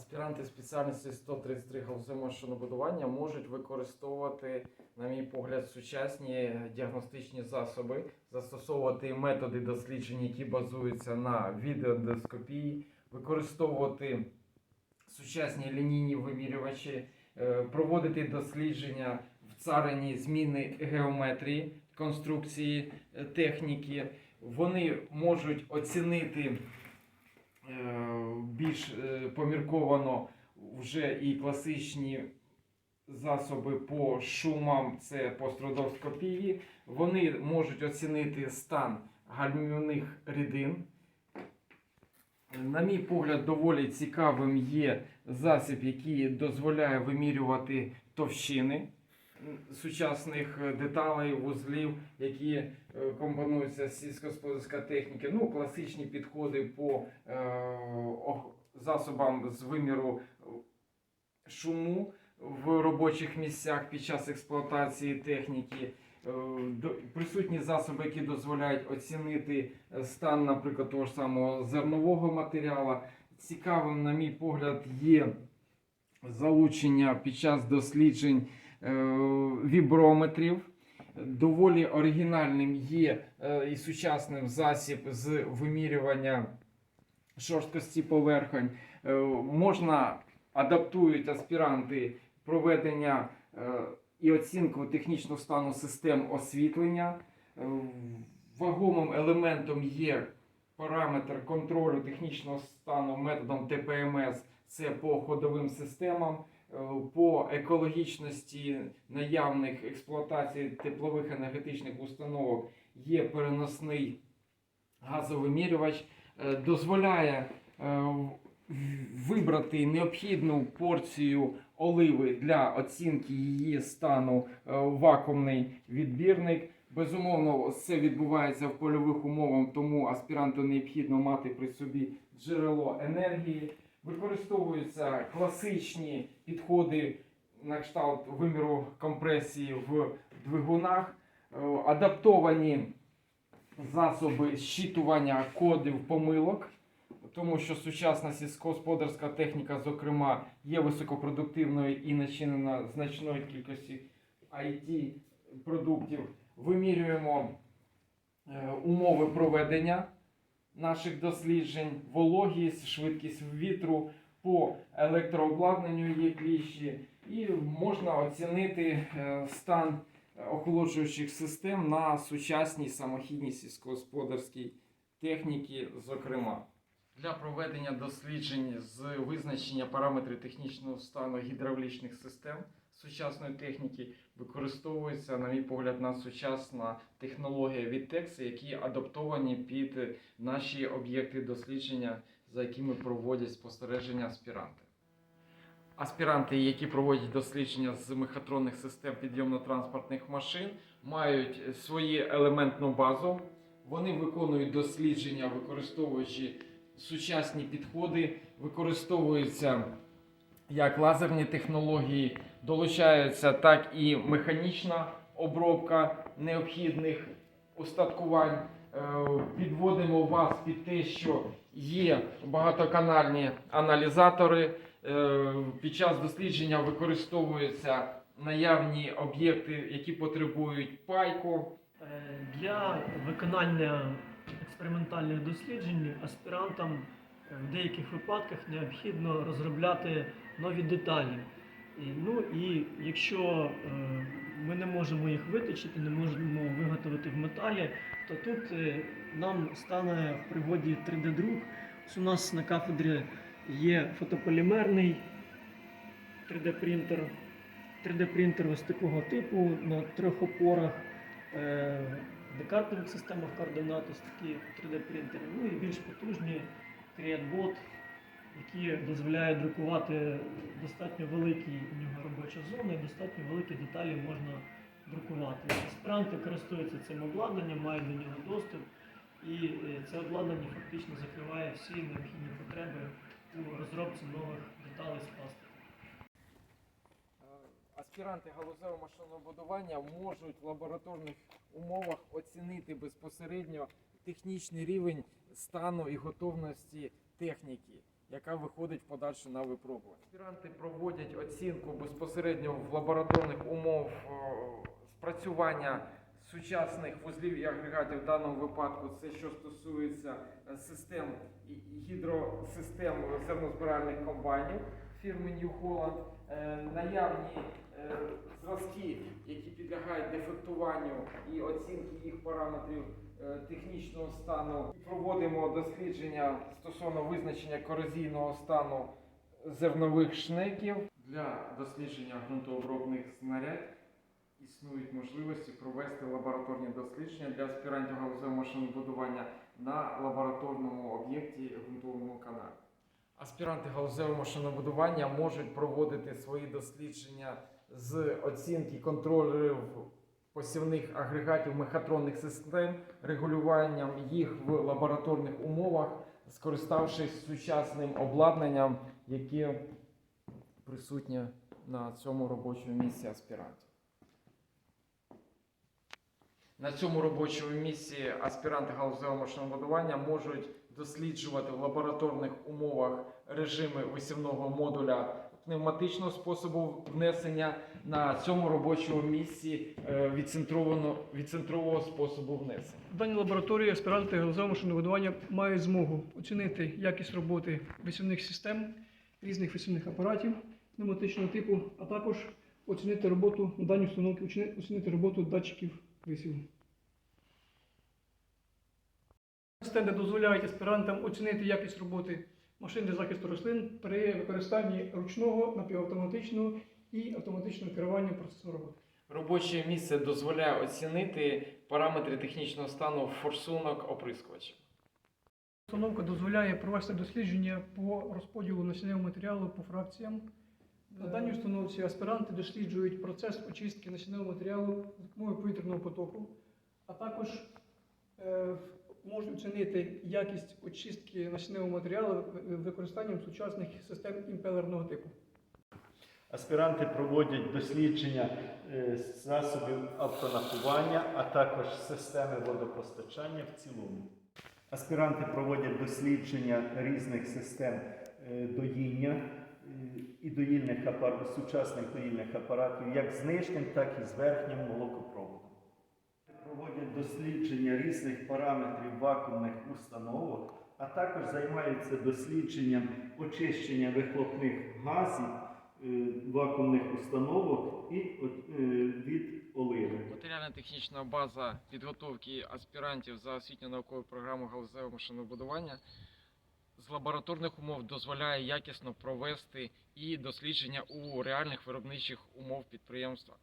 Аспіранти спеціальності 133 галузевого машинобудування можуть використовувати, на мій погляд, сучасні діагностичні засоби, застосовувати методи досліджень, які базуються на відеоендоскопії, використовувати сучасні лінійні вимірювачі, е, проводити дослідження в царині зміни геометрії, конструкції е, техніки. Вони можуть оцінити е, більш е, помірковано вже і класичні засоби по шумам, це по стродоскопії. Вони можуть оцінити стан гальмівних рідин. На мій погляд, доволі цікавим є засіб, який дозволяє вимірювати товщини сучасних деталей, вузлів, які е, компонуються з сільськогосподарської техніки. Ну, класичні підходи по е, засобам з виміру шуму в робочих місцях під час експлуатації техніки. Е, Присутні засоби, які дозволяють оцінити е, стан, наприклад, того ж самого зернового матеріалу. Цікавим, на мій погляд, є залучення під час досліджень е, віброметрів. Доволі оригінальним є е, і сучасним засіб з вимірювання шорсткості поверхонь. Е, Можна адаптують аспіранти проведення е, і оцінку технічного стану систем освітлення. Е, Вагомим елементом є параметр контролю технічного стану методом ТПМС. Це по ходовим системам, по екологічності наявних експлуатації теплових енергетичних установок є переносний газовимірювач, дозволяє е, вибрати необхідну порцію оливи для оцінки її стану е, вакуумний відбірник. Безумовно, це відбувається в польових умовах, тому аспіранту необхідно мати при собі джерело енергії. Використовуються класичні підходи на кшталт виміру компресії в двигунах, е, адаптовані засоби зчитування кодів помилок, тому що сучасна сільськогосподарська техніка, зокрема, є високопродуктивною і начинена значною кількості IT продуктів. Вимірюємо е, умови проведення наших досліджень, вологість, швидкість вітру по електрообладнанню є кліщі, і можна оцінити е, стан охолоджуючих систем на сучасній самохідній сільськогосподарській техніці, зокрема. Для проведення досліджень з визначення параметрів технічного стану гідравлічних систем сучасної техніки використовується, на мій погляд, на сучасна технологія VTEX, які адаптовані під наші об'єкти дослідження, за якими проводять спостереження аспіранти. Аспіранти, які проводять дослідження з мехатронних систем підйомно-транспортних машин, мають свою елементну базу. Вони виконують дослідження, використовуючи сучасні підходи, використовуються як лазерні технології, долучається так і механічна обробка необхідних устаткувань. Е, Підводимо вас під те, що є багатоканальні аналізатори. Е, Під час дослідження використовуються наявні об'єкти, які потребують пайку. Е, Для виконання експериментальних досліджень аспірантам е, в деяких випадках необхідно розробляти нові деталі. Ну і якщо ми не можемо їх виточити, не можемо виготовити в металі, то тут нам стане в пригоді 3D-друк. У нас на кафедрі є фотополімерний 3D-принтер. 3D-принтер ось такого типу на трьох опорах. Е, декартових системах координат, ось такі 3D-принтери, ну і більш потужні CreateBot, які дозволяють друкувати достатньо великі у нього робоча зона і достатньо великі деталі можна друкувати. Аспіранти користуються цим обладнанням, мають до нього доступ, і е, це обладнання фактично закриває всі необхідні потреби у розробці нових деталей з пластику. Е, Аспіранти галузевого машинобудування можуть в лабораторних умовах оцінити безпосередньо технічний рівень стану і готовності техніки. яка виходить в подальше на випробування. Аспіранти проводять оцінку безпосередньо в лабораторних умов е, спрацювання сучасних вузлів і агрегатів в даному випадку. Це що стосується е, систем гідросистем зернозбиральних комбайнів фірми New Holland, Е, наявні е, зразки, які підлягають дефектуванню і оцінки їх параметрів технічного стану. Проводимо дослідження стосовно визначення корозійного стану зернових шнеків. Для дослідження ґрунтообробних знарядь існують можливості провести лабораторні дослідження для аспірантів галузевого машинобудування на лабораторному об'єкті ґрунтовому каналі. Аспіранти галузевого машинобудування можуть проводити свої дослідження з оцінки контролерів посівних агрегатів мехатронних систем, регулюванням їх в лабораторних умовах, скориставшись сучасним обладнанням, яке присутнє на цьому робочому місці аспірантів. На цьому робочому місці аспіранти галузевого машинобудування можуть досліджувати в лабораторних умовах режими висівного модуля пневматичного способу внесення на цьому робочому місці е, відцентрового способу внесення. В даній лабораторії аспіранти галузевого машинобудування мають змогу оцінити якість роботи висівних систем, різних висівних апаратів пневматичного типу, а також оцінити роботу на даній установці, оціни- оцінити роботу датчиків висіву. Стенди дозволяють аспірантам оцінити якість роботи машин для захисту рослин при використанні ручного, напівавтоматичного і автоматичного керування процесом роботи. Робоче місце дозволяє оцінити параметри технічного стану форсунок оприскувачів. Установка дозволяє провести дослідження по розподілу насінневого матеріалу по фракціям. На даній установці аспіранти досліджують процес очистки насінневого матеріалу за допомогою повітряного потоку, а також е, можуть оцінити якість очистки насінневого матеріалу використанням сучасних систем імпелерного типу. Аспіранти проводять дослідження е, засобів автонапування, а також системи водопостачання в цілому. Аспіранти проводять дослідження різних систем е, доїння і доїльних апаратів, сучасних доїльних апаратів, як з нижнім, так і з верхнім молокопроводом. Проводять дослідження різних параметрів вакуумних установок, а також займаються дослідженням очищення вихлопних газів е, вакуумних установок і е, від оливи. Матеріально-технічна база підготовки аспірантів за освітньо-наукову програму галузевого машинобудування лабораторних умов дозволяє якісно провести і дослідження у реальних виробничих умов підприємства.